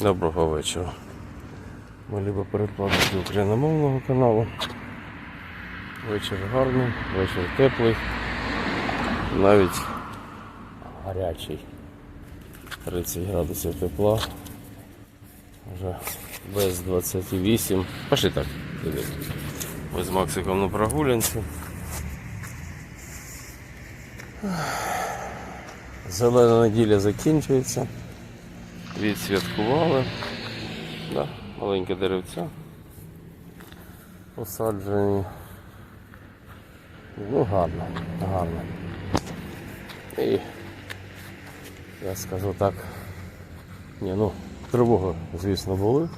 Доброго вечора. Ми любимо перекладати україномовного каналу. Вечір гарний, вечір теплий, навіть гарячий. 30 градусів тепла. Вже без 28. Пошли так. іди. Ми з Максиком на прогулянці. Зелена неділя закінчується. Відсвяткували. Да, маленьке деревця. Посаджені. Ну, гарно, гарно. І я скажу так. Ні, ну, тривоги, звісно, були.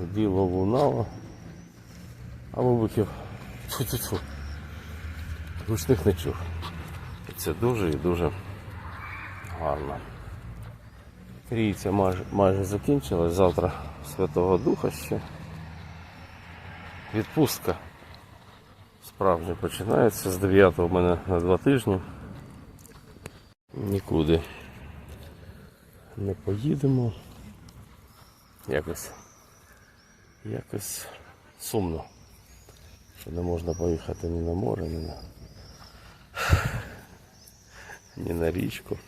Діло лунало. А вибухів тьфу-тьфу-тьфу. Гучних не чув. Це дуже і дуже гарно. Трійця майже, майже закінчилась. Завтра Святого Духа ще. Відпустка справжня починається з 9 у мене на два тижні. Нікуди не поїдемо. Якось. Якось сумно. Що не можна поїхати ні на море, ні на, ні на річку.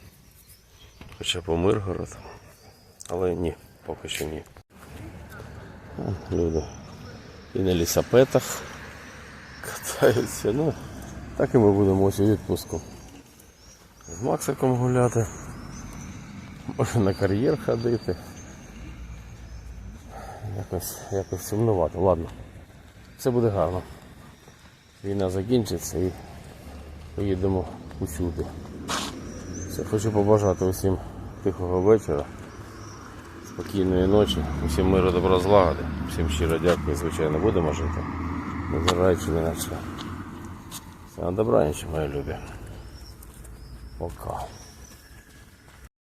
Хоча по Миргород. Але ні, поки що ні. Люди і на лісапетах катаються. Ну, так і ми будемо ось у відпуску. З Максиком гуляти. Може на кар'єр ходити. Якось, якось сумнувато. Ладно. Все буде гарно. Війна закінчиться і поїдемо усюди. Все, хочу побажати усім тихого вечора, спокійної ночі, усім миру добра злагоди. Всім щиро дякую, звичайно, будемо жити. Незважаючи на все. Всього добра, мої любі. Пока.